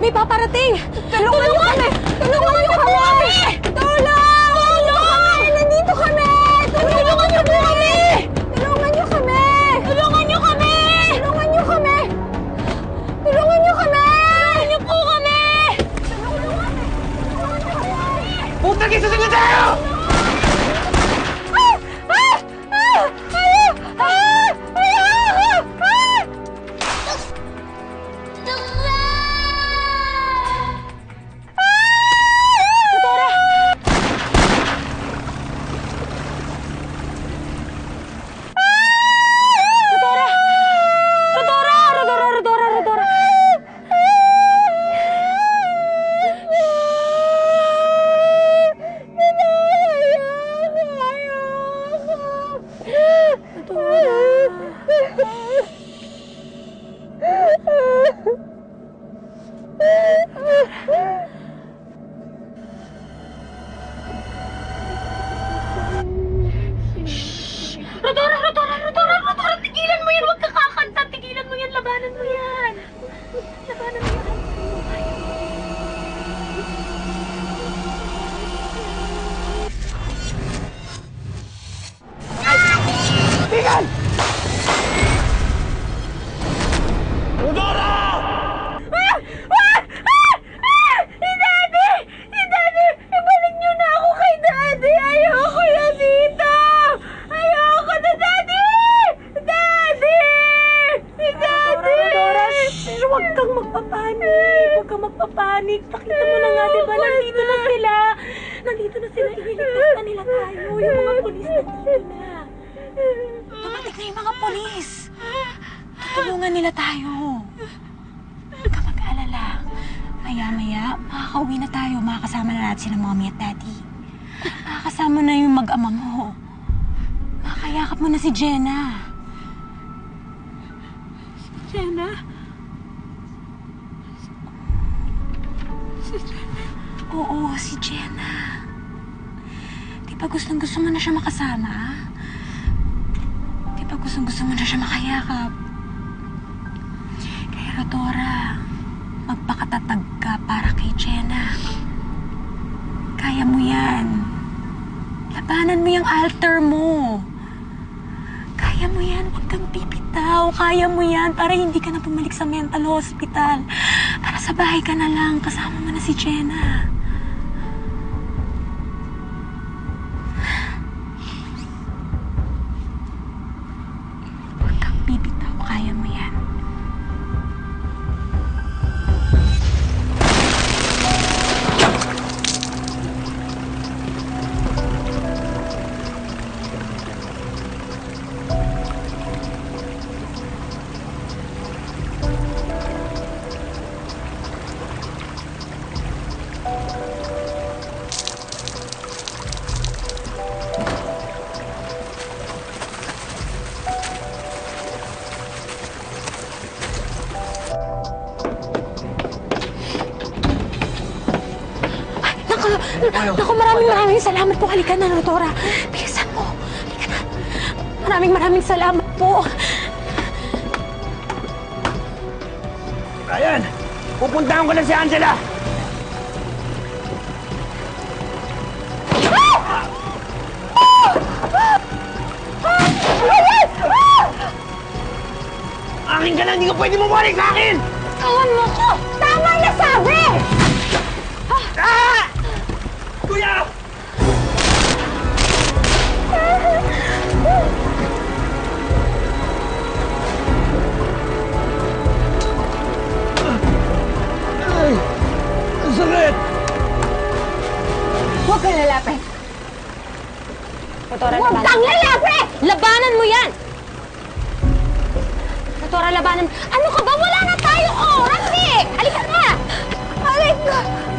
May paparating! Tulungan niyo kami! Tulungan niyo kami! Tulong! Tulong! Nandito kami! Tulungan niyo po kami! Tulungan niyo kami! Tulungan niyo kami! Tulungan niyo kami! Tulungan niyo kami! Tulungan niyo po kami! Tulungan kami! Tulungan niyo kami! Puta kayo sa tayo! Magpapanik. Nakita mo na nga, di ba? Nandito na sila. Nandito na sila. Ililigtas na nila tayo. Yung mga polis nandito na. Dumating na yung mga polis. Tutulungan nila tayo. Huwag ka mag-alala. Maya-maya, makakauwi na tayo. Makakasama na natin sila mommy at daddy. Makakasama na yung mag-ama mo. Makakayakap mo na si Jenna. Jenna? Si Jenna? Oo, si Jenna. Di ba gustong gusto mo na siya makasama? Di ba gustong gusto mo na siya makayakap? Kaya Rodora, magpakatatag ka para kay Jenna. Kaya mo yan. Labanan mo yung altar mo. Kaya mo yan. Huwag kang pipitaw. Kaya mo yan para hindi ka na bumalik sa mental hospital. Sa bahay ka na lang. Kasama mo na si Jenna. Naku, naku, maraming maraming salamat po. Halika na, Rotora. Bilisan mo. Halika na. Maraming maraming salamat po. Ayan! Pupuntahan ko na si Angela! Akin ka lang! Hindi ka pwede bumalik sa akin! Tawan mo ko! Tama na sabi! Ah! Kuya! Ay! Ang sakit! Huwag kang lalapit! Motora, Huwag kang lalapit! Labanan mo yan! Motora, labanan. Ano ka ba? Wala na tayo oras eh! Halika na! Halika!